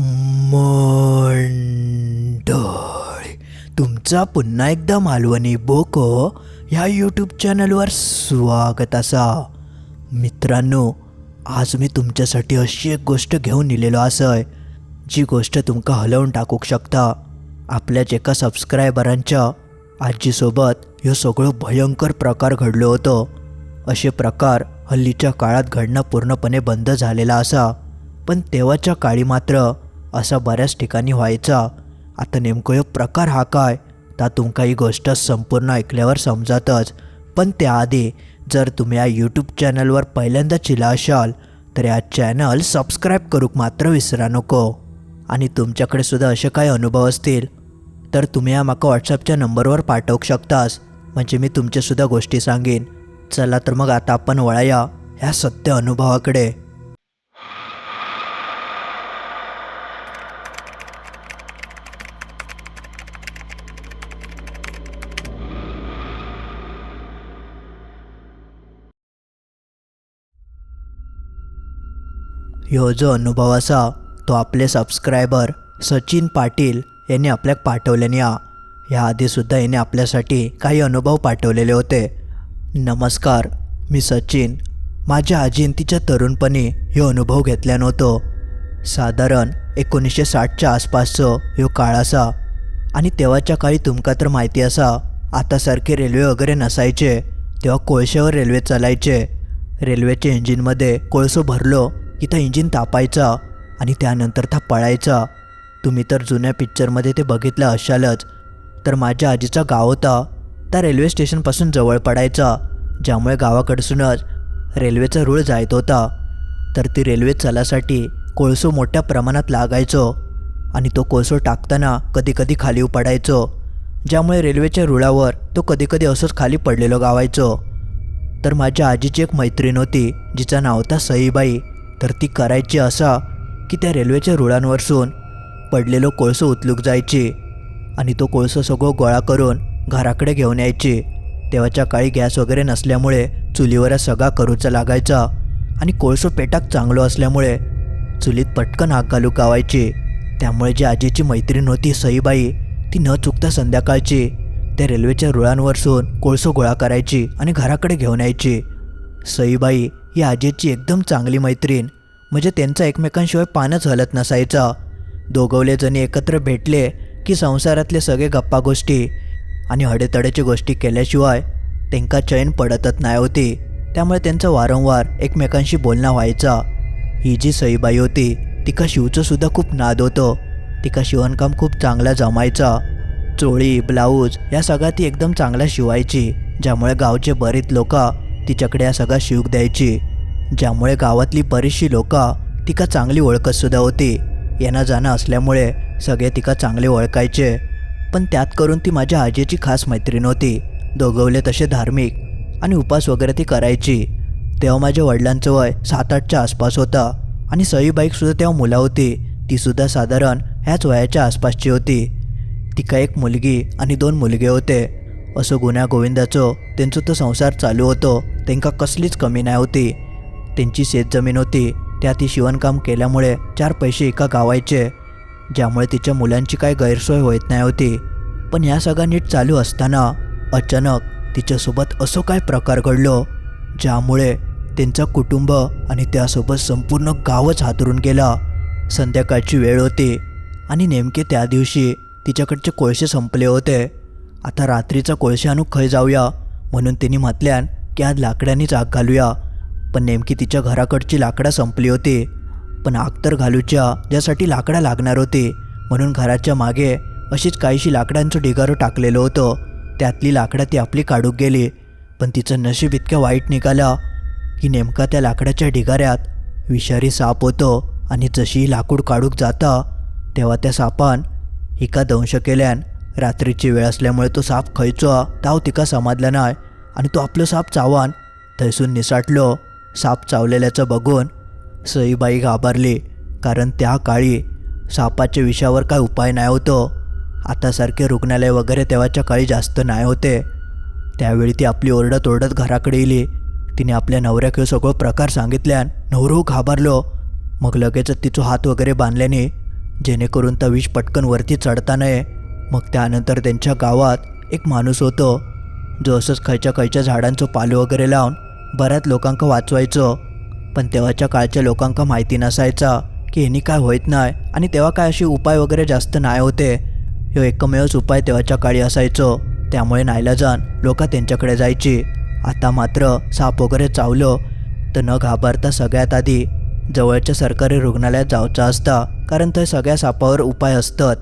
मंडळी तुमचा पुन्हा एकदा मालवणी बोको ह्या यूट्यूब चॅनलवर स्वागत असा. मित्रांनो आज मी तुमच्यासाठी अशी एक गोष्ट घेऊन इलेलो असय जी गोष्ट तुमका हलवून टाकूक शकता. आपल्याच एका सबस्क्रायबरांच्या आजीसोबत ह्यो सगळो भयंकर प्रकार घडलो होतो. असे प्रकार हल्लीच्या काळात घडणं पूर्णपणे बंद झालेला असा. पण तेव्हाच्या काळी मात्र असा बऱ्याच ठिकाणी व्हायचा. आता नेमकं एक प्रकार हा काय? ता तुमका ही गोष्ट संपूर्ण ऐकल्यावर समजातच. पण त्याआधी जर तुम्ही या यूट्यूब चॅनलवर पहिल्यांदा चिला असाल तर या चॅनल सबस्क्राईब करूक मात्र विसरा नको. आणि तुमच्याकडे सुद्धा असे काही अनुभव असतील तर तुम्ही या माका व्हॉट्सअपच्या नंबरवर पाठवू शकतास. म्हणजे मी तुमच्यासुद्धा गोष्टी सांगेन. चला तर मग आता आपण वळाया ह्या सत्य अनुभवाकडे. ह्यो जो अनुभव असा तो आपले सबस्क्रायबर सचिन पाटील यांनी आपल्याक पाठवल्याने या ह्या आधीसुद्धा याने आपल्यासाठी काही अनुभव पाठवलेले होते. नमस्कार मी सचिन. माझ्या आजीन तरुणपणी ह्यो अनुभव घेतल्या नव्हतो. साधारण एकोणीसशे साठच्या आसपासचो ह्यो काळ असा आणि तेव्हाच्या काळी तुमका तर माहिती असा आतासारखे रेल्वे वगैरे नसायचे तेव्हा कोळशावर रेल्वे चालायचे. रेल्वेच्या इंजिनमध्ये कोळसो भरलो की त्या इंजिन तापायचा आणि त्यानंतर था पळायचा. तुम्ही तर जुन्या पिक्चरमध्ये ते बघितलं असालच तर माझ्या आजीचा गाव होता. त्या रेल्वे स्टेशनपासून जवळ पडायचा. ज्यामुळे गावाकडसूनच रेल्वेचा रूळ जायत होता. तर ती रेल्वे चलासाठी कोळसो मोठ्या प्रमाणात लागायचो. आणि तो कोळसो टाकताना कधीकधी खाली पडायचो ज्यामुळे रेल्वेच्या रुळावर तो कधी कधी असंच खाली पडलेलो गावायचो. तर माझ्या आजीची एक मैत्रीण होती. जिचं नाव होता सईबाई. तर ती करायची असा की त्या रेल्वेच्या रुळांवरसून पडलेलो कोळसं उचलूक जायचे आणि तो कोळसं सगळं गोळा करून घराकडे घेऊन यायचे. तेव्हाच्या काळी गॅस वगैरे नसल्यामुळे चुलीवर सगळा करूचा लागायचा आणि कोळसं पेटाक चांगलो असल्यामुळे चुलीत पटकन आग घालू गावायचे. त्यामुळे जी आजीची मैत्रीण होती सईबाई ती न चुकता संध्याकाळची त्या रेल्वेच्या रुळांवरसून कोळसं गोळा करायची आणि घराकडे घेऊन यायची. सईबाई ही आजीची एकदम चांगली मैत्रीण. म्हणजे त्यांचा एकमेकांशिवाय पानच हलत नसायचा. दोघवले जणी एकत्र भेटले की संसारातले सगळे गप्पा गोष्टी आणि हडेतडेची गोष्टी केल्याशिवाय त्यांका चैन पडतच नाही होती. त्यामुळे त्यांचं वारंवार एकमेकांशी बोलणं व्हायचा. ही जी सईबाई होती तिका शिवचं सुद्धा खूप नाद होतं. तिका शिवणकाम खूप चांगला जमायचा. चोळी ब्लाऊज या सगळ्या ती एकदम चांगला शिवायची ज्यामुळे गावचे बरीच लोक तिच्याकडे या सगळा शिवक द्यायची ज्यामुळे गावातली बरीचशी लोक तिका चांगली ओळखतसुद्धा होती. येणं जाणं असल्यामुळे सगळे तिका चांगले ओळखायचे. पण त्यात करून ती माझ्या आजीची खास मैत्रीण होती. दोघवले तसे धार्मिक आणि उपास वगैरे ती करायची. तेव्हा माझ्या वडिलांचं वय सात आठच्या आसपास होता आणि सईबाईकसुद्धा तेव्हा मुला होती. तीसुद्धा साधारण ह्याच वयाच्या आसपासची होती. तिका एक मुलगी आणि दोन मुलगे होते. असं गुन्ह्या गोविंदाचं त्यांचं तो संसार चालू होतो त्यांका कसलीच कमी नाही होती. त्यांची शेतजमीन होती त्या ती शिवणकाम केल्यामुळे चार पैसे एका गावायचे. ज्यामुळे तिच्या मुलांची काही गैरसोय होत नाही होती. पण ह्या सगळा नीट चालू असताना अचानक तिच्यासोबत असं काय प्रकार घडलो ज्यामुळे त्यांचं कुटुंब आणि त्यासोबत संपूर्ण गावच हातरून गेला. संध्याकाळची वेळ होती आणि नेमके त्या दिवशी तिच्याकडचे कोळसे संपले होते. आता रात्रीचा कोळसे आणू खय जाऊया? म्हणून तिने म्हटल्यान की आज लाकड्यांनीच आग घालूया. पण नेमकी तिच्या घराकडची लाकडं संपली होती. पण आग तर घालूच्या ज्यासाठी लाकडं लागणार होती. म्हणून घराच्या मागे अशीच काहीशी लाकडांचं ढिगारो टाकलेलं होतं. त्यातली लाकडं ती आपली काढूक गेली. पण तिचं नशीब इतक्या वाईट निघालं की नेमका त्या लाकडाच्या ढिगाऱ्यात विषारी साप होतो आणि जशी लाकूड काढूक जाता तेव्हा त्या सापान हिका दंश केल्यान रात्रीची वेळ असल्यामुळे तो साप खयचो ताव तिका समाजला नाही आणि तो आपलं साप चावान. थैसून निसाटलो साप चावलेल्याचं बघून सईबाई घाबरली कारण त्या काळी सापाच्या विषयावर काय उपाय नाही होतो. आतासारखे रुग्णालय वगैरे तेव्हाच्या काळी जास्त नाही होते. त्यावेळी ती आपली ओरडत ओरडत घराकडे येली तिने आपल्या नवऱ्याक ह्यो सगळो प्रकार सांगितल्यान नवरू घाबरलो. मग लगेचच तिचो हात वगैरे बांधल्याने जेणेकरून त्या विष पटकन वरती चढता नये. मग त्यानंतर त्यांच्या गावात एक माणूस होतो. जो असंच खायच्या खायच्या झाडांचं पालू वगैरे लावून बऱ्याच लोकांका वाचवायचो. पण तेव्हाच्या काळच्या लोकांका माहिती नसायचा की ह्यानी काय होत नाही आणि तेव्हा काय असे उपाय वगैरे जास्त नाही होते. ह्यो एकमेवच उपाय तेव्हाच्या काळी असायचो. त्यामुळे नाईलाजान लोक त्यांच्याकडे जायची. आता मात्र साप वगैरे चावलं तर न घाबरता सगळ्यात आधी जवळच्या सरकारी रुग्णालयात जायचं असता कारण ते सगळ्या सापावर उपाय असतात.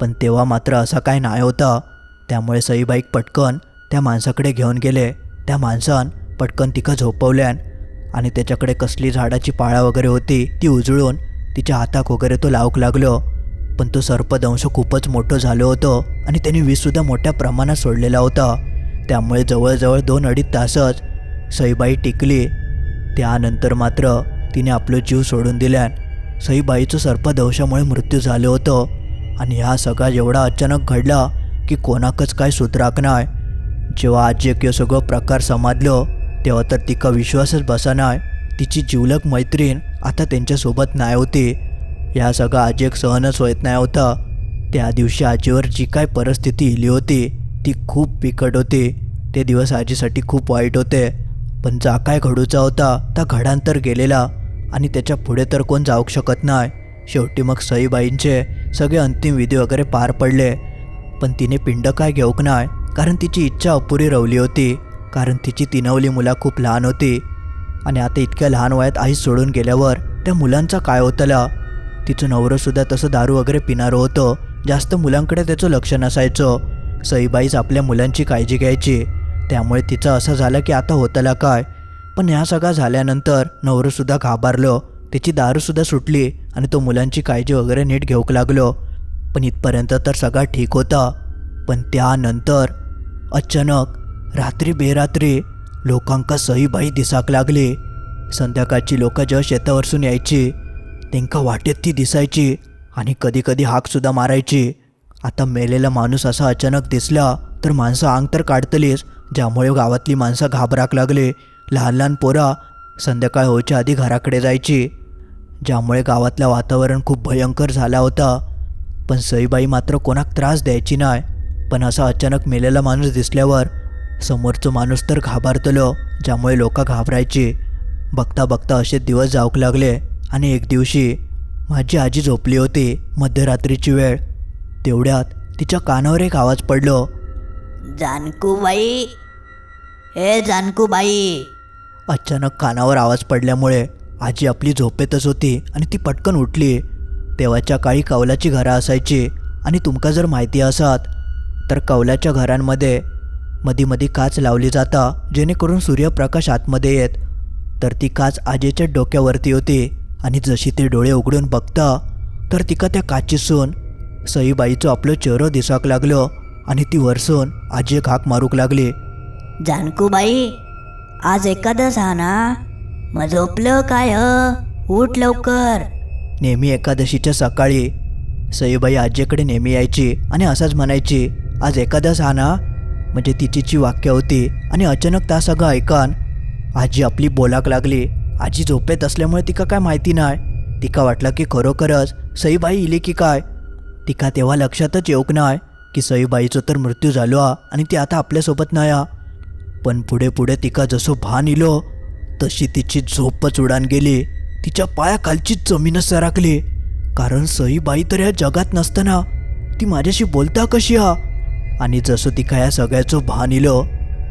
पण तेव्हा मात्र असा काय नाही होता. त्यामुळे सईबाईक पटकन त्या माणसाकडे घेऊन गेले. त्या माणसान पटकन तिका झोपवल्यान आणि त्याच्याकडे कसली झाडाची पाळा वगैरे होती ती उजळून तिच्या हाताक वगैरे तो लावूक लागलो. पण तो सर्पदंश खूपच मोठं झालं होतं आणि त्याने वीजसुद्धा मोठ्या प्रमाणात सोडलेला होता. त्यामुळे जवळजवळ दोन अडीच तासच सईबाई टिकली. त्यानंतर मात्र तिने आपलं जीव सोडून दिल्यान सईबाईचं सर्पदंशामुळे मृत्यू झालं होतं. आणि ह्या सगळा एवढा अचानक घडला की कोणाकच काय सुधराक नाही. जेव्हा आजी एक ह्यो सगळं प्रकार समजलो तेव्हा तर तिका विश्वासच बसा नाही. तिची जिवलक मैत्रीण आता त्यांच्यासोबत नाही होती. ह्या सगळं आजी एक सहनच होत नाही होता. त्या दिवशी आजीवर जी काय परिस्थिती इली होती ती खूप बिकट होती. ते दिवस आजीसाठी खूप वाईट होते. पण जा काय घडूचा होता त्या घडांतर गेलेला. आणि त्याच्या पुढे तर कोण जाऊ शकत नाही. शेवटी मग सईबाईंचे सगळे अंतिम विधी वगैरे पार पडले. पण तिने पिंड काय घेऊक नाही कारण तिची इच्छा अपुरी रवली होती. कारण तिची तिनवली मुला खूप लहान होती. आणि आता इतक्या लहान वयात आई सोडून गेल्यावर त्या मुलांचा काय होतला? तिचं नवरंसुद्धा तसं दारू वगैरे पिणारं होतं. जास्त मुलांकडे त्याचं लक्ष नसायचं. सईबाईच आपल्या मुलांची काळजी घ्यायची. त्यामुळे तिचं असं झालं की आता होतला काय? पण ह्या सगळा झाल्यानंतर नवरंसुद्धा घाबरलो. त्याची दारूसुद्धा सुटली आणि तो मुलांची काळजी वगैरे नीट घेऊक लागलो. पण इथपर्यंत तर सगळा ठीक होता. पण त्यानंतर अचानक रात्री बेरात्री लोकांका सईबाई दिसाक लागली. संध्याकाळची लोकं जेव्हा शेतावरसून यायची त्यांका वाटेत ती दिसायची आणि कधी कधी हाकसुद्धा मारायची. आता मेलेला माणूस असा अचानक दिसला तर माणसं आंग तर काढतलीच ज्यामुळे गावातली माणसं घाबराक लागले. लहान लहान पोरा संध्याकाळ होच्या आधी घराकडे जायची. ज्यामुळे गावातलं वातावरण खूप भयंकर झाला होता. पण सईबाई मात्र कोणाक त्रास द्यायची नाही पण असा अचानक मेलेला माणूस दिसल्यावर समोरचं माणूस तर घाबरतलो ज्यामुळे लोक घाबरायची. बघता बघता असे दिवस जाऊक लागले आणि एक दिवशी माझी आजी झोपली होती मध्यरात्रीची वेळ. तेवढ्यात तिच्या कानावर एक आवाज पडलो. जानकूबाई! हे जानकूबाई! अचानक कानावर आवाज पडल्यामुळे आजी आपली झोपेतच होती आणि ती पटकन उठली. तेव्हाच्या काळी कौलाची घरं असायची आणि तुमका जर माहिती असात तर कौलाच्या घरांमध्ये मधी मधी काच लावली जाता जेणेकरून सूर्यप्रकाश आतमध्ये येत. तर ती काच आजीच्या डोक्यावरती होती आणि जशी ते डोळे उघडून बघता तर तिका त्या काचीसून सईबाईचं आपलं चेहरं दिसाक लागलं आणि ती वरसून आजी एक हाक मारूक लागली. जानकूबाई आज एकादश हा ना? मग झोपलं काय ह? उठ लवकर. नेहमी एकादशीच्या सकाळी सईबाई आजीकडे नेहमी यायची आणि असंच म्हणायची आज एकादश हा ना? म्हणजे तिची जी वाक्य होती आणि अचानक त्या सगळं ऐकान आजी आपली बोलाक लागली. आजी झोपेत असल्यामुळे तिका काय माहिती नाही तिका वाटलं की खरोखरच सईबाई इली की काय? तिका तेव्हा लक्षातच येऊक नाही की सईबाईचं तर मृत्यू झालो हा आणि ती आता आपल्यासोबत नाही हा. पण पुढे पुढे तिका जसं भान इलो तशी तिची झोपच उडान गेली. तिच्या पायाखालचीच जमीनच सरकली कारण सईबाई तर या जगात नसताना ती माझ्याशी बोलता कशी हा? आणि जसं तिका या सगळ्याचं भान इलो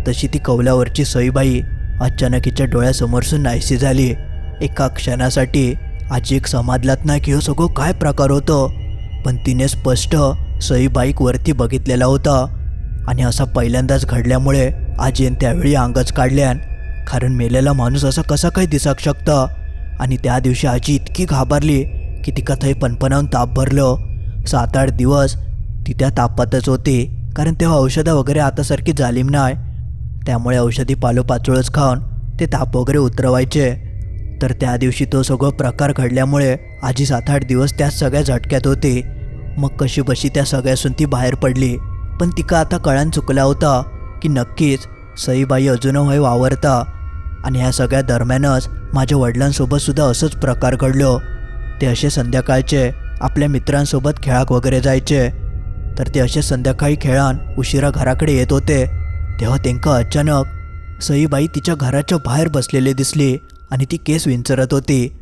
तशी ती कवल्यावरची सईबाई अचानक हिच्या डोळ्यासमोरसून नाहीशी झाली. एका क्षणासाठी आजी एक समाजलात ना की हो सगळं काय प्रकार होतं? पण तिने स्पष्ट सईबाईक वरती बघितलेला होता. आणि असा पहिल्यांदाच घडल्यामुळे आजीन त्यावेळी अंगच काढल्यान कारण मेलेला माणूस असा कसा काय दिसाक शकतं? आणि त्या दिवशी आजी इतकी घाबरली की तिका थंय पणपणावून ताप भरलं. सात आठ दिवस ती त्या तापातच होती कारण तेव्हा औषधं वगैरे आतासारखी झाली नाही. त्यामुळे औषधी पालोपाचोळच खाऊन ते ताप वगैरे उतरवायचे. तर त्या दिवशी तो सगळं प्रकार घडल्यामुळे आजी सात आठ दिवस त्या सगळ्या झटक्यात होती. मग कशी बशी त्या सगळ्यासून ती बाहेर पडली. पण तिका आता कळण चुकला होता की नक्कीच सईबाई अजून होय वावरता. आणि ह्या सगळ्या दरम्यानच माझ्या वडिलांसोबतसुद्धा असंच प्रकार घडलो. ते असे संध्याकाळचे आपल्या मित्रांसोबत खेळाक वगैरे जायचे. तर ते असे संध्याकाळी खेळान उशिरा घराकडे येत होते. तेव्हा त्यांका अचानक सईबाई तिच्या घराच्या बाहेर बसलेली दिसली आणि ती केस विंचरत होती.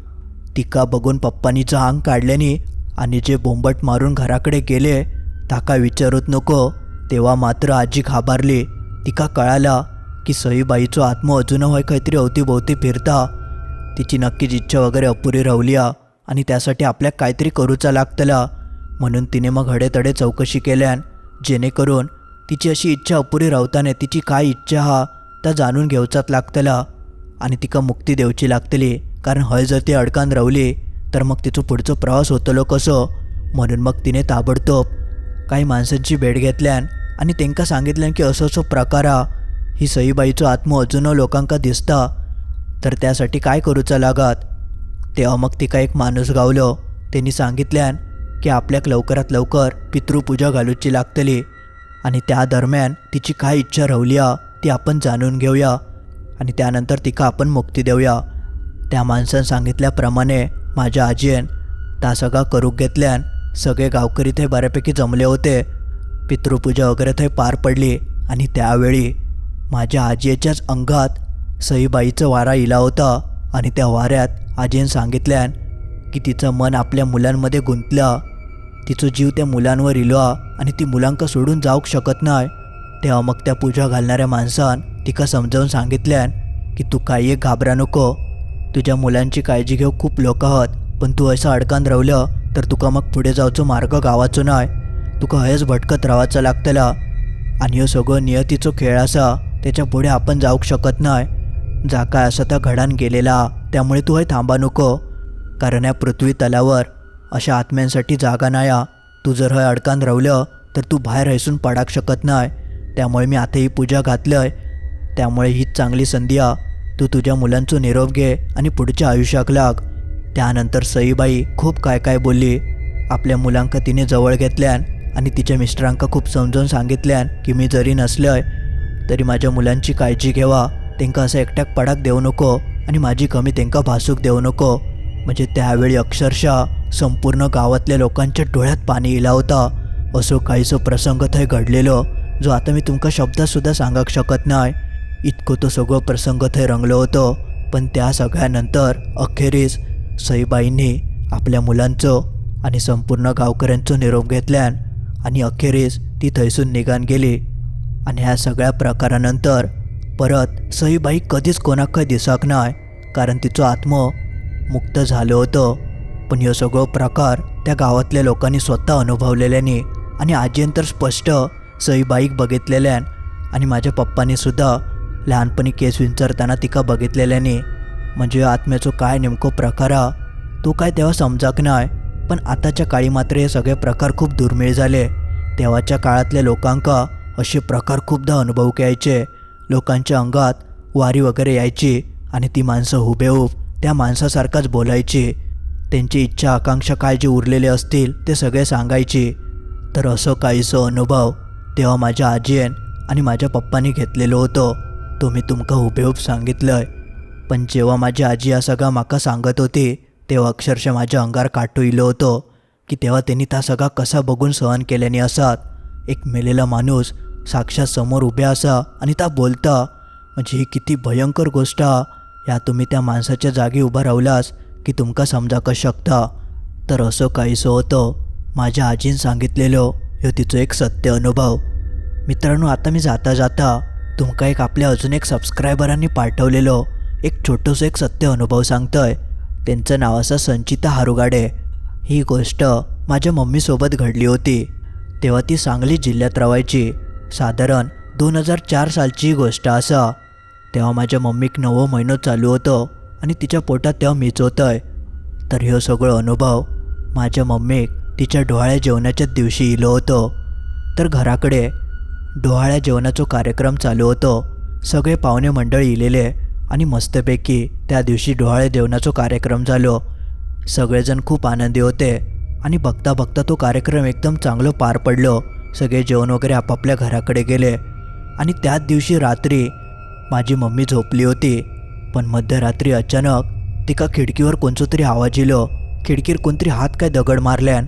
तिका बघून पप्पानीचं अंग काढल्याने आणि जे बोंबट मारून घराकडे गेले ताका विचारूत नको. तेव्हा मात्र आजी घाबरली. तिका कळाला की सईबाईचो आत्मो अजून होय काहीतरी अवतीभोवती फिरता. तिची नक्कीच इच्छा वगैरे अपुरी रावली हा आणि त्यासाठी आपल्याक काहीतरी करूचा लागतला. म्हणून तिने मग हडेतडे चौकशी केल्यान जेणेकरून तिची अशी इच्छा अपुरी रावताने तिची काय इच्छा हा त्या जाणून घेवचाच लागतला. आणि तिका मुक्ती देवची लागतली कारण हय जर ती अडकान रावली तर मग तिचो पुढचो प्रवास होतलो कसो? म्हणून मग तिने ताबडतोब काही माणसांची भेट घेतल्यान आणि त्यांना सांगितल्यान की असो असो प्रकार हा ही सईबाईचो आत्मो अजून लोकांका दिसता. तर त्यासाठी काय करूचा लागत? तेव्हा मग तिका एक माणूस गावलो. त्यांनी सांगितल्यान की आपल्याक लवकरात लवकर पितृपूजा घालूची लागतली. आणि त्या दरम्यान तिची काय इच्छा रावली हा ती आपण जाणून घेऊया. आणि त्यानंतर तिका आपण मुक्ती देऊया. त्या माणसानं सांगितल्याप्रमाणे माझ्या आजीन ता सगळा करूक घेतल्यान सगळे गावकरी थंय बऱ्यापैकी जमले होते. पितृपूजा वगैरे थंय पार पडली. आणि त्यावेळी माझ्या आजीच्याच अंगात सईबाईचा वारा इला होता आणि त्या वाऱ्यात आजीनं सांगितल्यान की तिचं मन आपल्या मुलांमध्ये गुंतलं. तिचं जीव त्या मुलांवर इलो आणि ती मुलांका सोडून जावंक शकत नाही तेव्हा मग त्या पूजा घालणाऱ्या माणसान तिका समजावून सांगितल्यान की तू काही एक घाबरा नको. तुझ्या मुलांची काळजी घेऊ खूप लोक आहात पण तू असं अडकान रावलं तर तुका मग पुढे जावचो मार्ग गावाचो नाही तुका हयच भटकत रावाचा लागतला. आणि ह्यो सगळो नियतीचो खेळ असा. त्याच्या पुढे आपण जाऊक शकत नाही. जा काय असं त्या घडान गेलेला त्यामुळे तू हे थांबा नको. कारण या पृथ्वी तलावर अशा आत्म्यांसाठी जागा नाही. तू जर हय अडकान रावलं तर तू बाहेर हैसून पडाक शकत नाही. त्यामुळे मी आता ही पूजा घातलंय. त्यामुळे हीच चांगली संधी आ. तू तुझ्या मुलांचं निरोप घे आणि पुढच्या आयुष्याक लाग. त्यानंतर सईबाई खूप काय काय बोलली. आपल्या मुलांका तिने जवळ घेतल्यान आणि तिच्या मिस्टरांका खूप समजावून सांगितल्यान की मी जरी नसलोय तरी माझ्या मुलांची काळजी घेवा. तेंका असं एकट्याक पडाक देऊ नको आणि माझी कमी तेंका भासूक देऊ नको. म्हणजे त्यावेळी अक्षरशः संपूर्ण गावातल्या लोकांच्या डोळ्यात पाणी इला होता असो काहीसो प्रसंग थंय घडलेलो जो आता मी तुमका शब्दातसुद्धा सांगाक शकत नाही. इतको तो सगळो प्रसंग थंय रंगलो होतो. पण त्या सगळ्यानंतर अखेरीस सईबाईंनी आपल्या मुलांचं आणि संपूर्ण गावकऱ्यांचं निरोप घेतल्यान आणि अखेरीस ती थंयसून निघान गेली. आणि ह्या सगळ्या प्रकारानंतर परत सईबाई कधीच कोणाक खंय दिसाक नाय कारण तिचो आत्म मुक्त झालं होतं. पण ह्यो सगळो प्रकार त्या गावातल्या लोकांनी स्वतः अनुभवलेल्याने आणि आजीन तर स्पष्ट सईबाईक बघितलेल्यान आणि माझ्या पप्पांनी सुद्धा लहानपणी केस विंचरताना तिका बघितलेल्याने म्हणजे ह्यो आत्म्याचो काय नेमको प्रकार हा तो काय तेव्हा समजाक नाय पण आताच्या काळी मात्र हे सगळे प्रकार खूप दुर्मिळ झाले. तेव्हाच्या काळातल्या लोकांका असे प्रकार खूपदा अनुभव घ्यायचे. लोकांच्या अंगात वारी वगैरे यायची आणि ती माणसं हुबेहूब त्या माणसासारखाच बोलायची. त्यांची इच्छा आकांक्षा काय जे उरलेले असतील ते सगळे सांगायची. तर असं काहीसं अनुभव तेव्हा माझ्या आजीन आणि माझ्या पप्पानी घेतलेलो होतो. तो मी तुमका हुबेहूब सांगितलंय. पण जेव्हा माझी आजी हा सगळा माका सांगत होती तेव्हा अक्षरशः माझ्या अंगार काटू इलो होतो की तेव्हा त्यांनी त्या सगळा कसा बघून सहन केल्याने असात. एक मेलेला माणूस साक्षात समोर उभे असा आणि त्या बोलता म्हणजे ही किती भयंकर गोष्ट हा या तुम्ही त्या माणसाच्या जागी उभा रावलास की तुमका समजाक शकता. तर असं काहीसं होतं. माझ्या आजीन सांगितलेलो ह्यो तिचो एक सत्य अनुभव. मित्रांनो आता मी जाता जाता तुमका एक आपल्या अजून एक सबस्क्रायबरांनी पाठवलेलो एक छोटंसं एक सत्य अनुभव सांगतोय. त्यांचं नाव असं संचिता हारुगाडे. ही गोष्ट माझ्या मम्मीसोबत घडली होती. तेव्हा ती सांगली जिल्ह्यात राहायची. साधारण दोन हजार चार सालची गोष्ट असा तेव्हा माझ्या मम्मीक नवं महिनो चालू होतं आणि तिच्या पोटात तेव्हा मीच होतंय. तर ह्यो सगळं अनुभव माझ्या मम्मीक तिच्या डोहाळ्या जेवणाच्याच दिवशी इलो होतो. तर घराकडे डोहाळ्या जेवणाचो कार्यक्रम चालू होतो. सगळे पाहुणे मंडळी इलेले आणि मस्तपैकी त्या दिवशी डोहाळे जेवणाचो कार्यक्रम झालो. सगळेजण खूप आनंदी होते आणि बघता बघता तो कार्यक्रम एकदम चांगलं पार पडलो. सगळे जेवण वगैरे आपापल्या घराकडे गेले. आणि त्याच दिवशी रात्री माझी मम्मी झोपली होती. पण मध्यरात्री अचानक तिका खिडकीवर कोणचो तरी आवाज येलो. खिडकीर कोणतरी हात काय दगड मारल्यान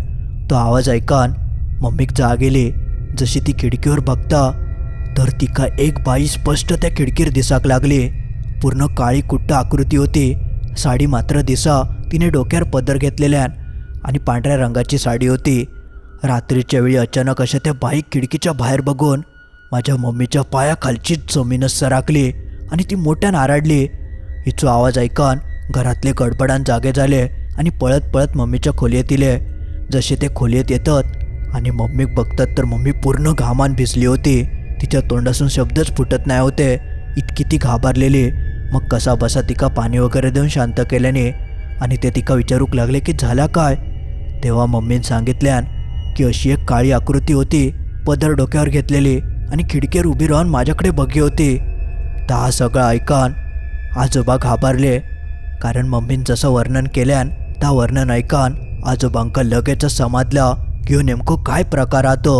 तो आवाज ऐकान मम्मीक जाग गेली जशी ती खिडकीवर बघता तर तिका एक बाई स्पष्ट त्या खिडकीर दिसाक लागली. पूर्ण काळी कुट्ट आकृती होती. साडी मात्र दिसा तिने डोक्यावर पदर घेतलेल्यान आणि पांढऱ्या रंगाची साडी होती. रात्रीच्या वेळी अचानक अशा त्या बाईक खिडकीच्या बाहेर बघून माझ्या मम्मीच्या पायाखालचीच जमीनच सरकली आणि ती मोठ्या आराडली. हिचो आवाज ऐकून घरातले गडबडान जागे झाले आणि पळत पळत मम्मीच्या खोलीत इले जसे ते खोलीत येतात आणि मम्मीक बघतात तर मम्मी पूर्ण घामान भिजली होती. तिच्या तोंडासून शब्दच फुटत नाही होते. इतकी ती घाबरलेली. मग कसा बसा तिका पाणी वगैरे देऊन शांत केल्याने आणि ते तिका विचारूक लागले की झाला काय? तेव्हा मम्मीने सांगितल्यान की अशी एक काळी आकृती होती. पदर डोक्यावर घेतलेली आणि खिडकीवर उभी राहून माझ्याकडे बघी होती. तर हा सगळं ऐकान. आजोबा घाबरले. कारण मम्मीन जसं वर्णन केल्यान त्या वर्णन ऐकान. आजोबांका लगेचच समाजला की हो नेमकं काय प्रकार आतो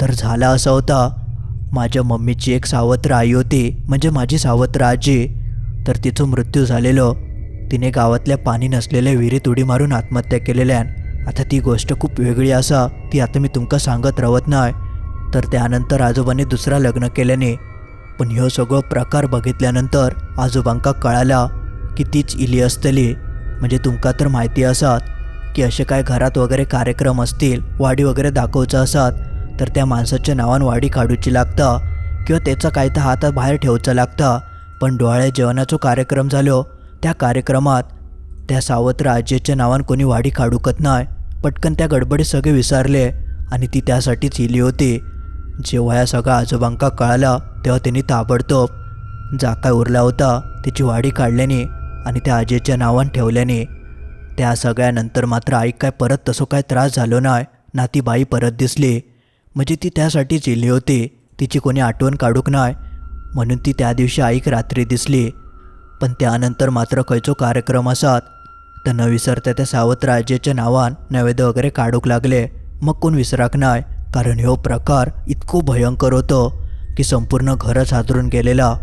तर झाला असा होता. माझ्या मम्मीची एक सावत्र आई होती म्हणजे माझी सावत्र आजी. तर तिचं मृत्यू झालेलो. तिने गावातल्या पाणी नसलेल्या विहिरीत उडी मारून आत्महत्या केलेल्यान. आता ती गोष्ट खूप वेगळी असा ती आता मी तुमका सांगत रावत नाही तर त्यानंतर आजोबांनी दुसरा लग्न केल्याने पण ह्यो सगळो प्रकार बघितल्यानंतर आजोबांका कळाला की तीच इली असतली. म्हणजे तुमका तर माहिती असात की असे काय घरात वगैरे कार्यक्रम असतील वाडी वगैरे दाखवचं असतात तर त्या माणसाच्या नावान वाडी काढूची लागता किंवा त्याचा काय तर हातात बाहेर ठेवचा लागता. पण डोळ्या जेवणाचो कार्यक्रम झालो त्या कार्यक्रमात त्या सावत्र आजीच्या नावान कोणी वाडी काढूकत नाही. पटकन त्या गडबडीत सगळे विसरले आणि ती त्यासाठीच इली होती. जेव्हा या सगळ्या आजोबांका कळाला तेव्हा त्यांनी ताबडतोब जा काय उरला होता त्याची वाडी काढल्याने आणि त्या आजीच्या नावान ठेवल्याने. त्या सगळ्यानंतर मात्र आई काय परत तसं काय त्रास झालो नाही ना ती बाई परत दिसली. म्हणजे ती त्यासाठीच इली होती तिची कोणी आठवण काढूक नाही म्हणून ती त्या दिवशी आईक रात्री दिसली. पण त्यानंतर मात्र खंयचो कार्यक्रम असात तर न विसरता त्या सावत्र राजेच्या नावान नैवेद्य वगैरे काढूक लागले. मग कोण विसराक नाही कारण ह्यो प्रकार इतको भयंकर होतो की संपूर्ण घरच हादरून गेलेला.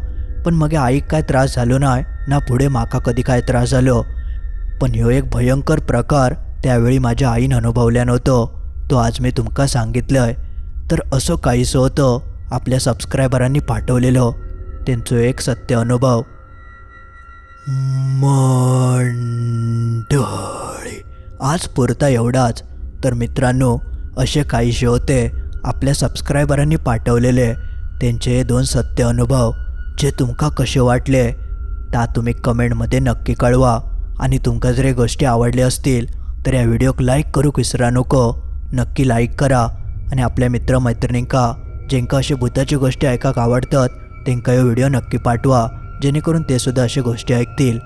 पण मग आईक काय त्रास झालो नाही ना पुढे माका कधी काय त्रास झालो. पण ह्यो एक भयंकर प्रकार त्यावेळी माझ्या आईन अनुभवल्या नव्हतो. तो आज मी तुमका सांगितलंय. तर असं काहीसं होतं आपल्या सबस्क्रायबरांनी पाठवलेलं. त्यांचं एक सत्य अनुभव. मंडळी. आज पुरता एवढाच. तर मित्रांनो असे काहीसे होते आपल्या सबस्क्रायबरांनी पाठवलेले. त्यांचे हे दोन सत्य अनुभव जे तुमका कसे वाटले ता तुम्ही कमेंटमध्ये नक्की कळवा. आणि तुमका जर हे गोष्टी आवडल्या असतील तर या व्हिडिओक लाईक करूक विसरा नको. नक्की लाईक करा. आणि आपल्या मित्रमैत्रिणींका जेंका अशा भूताची गोष्टी ऐकाक आवडतात तेंका हे व्हिडिओ नक्की पाठवा. जेणेकरून ते सुद्धा अशा गोष्टी ऐकतील.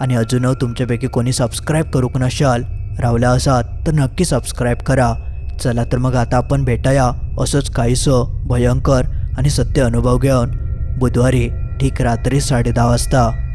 आणि अजूनही तुमच्यापैकी कोणी सबस्क्राईब करूक नशाल रावला असात तर नक्की सबस्क्राईब करा. चला तर मग आता आपण भेटाया असंच काहीसं भयंकर आणि सत्य अनुभव घेऊन. बुधवारी ठीक रात्री साडे दहा वाजता.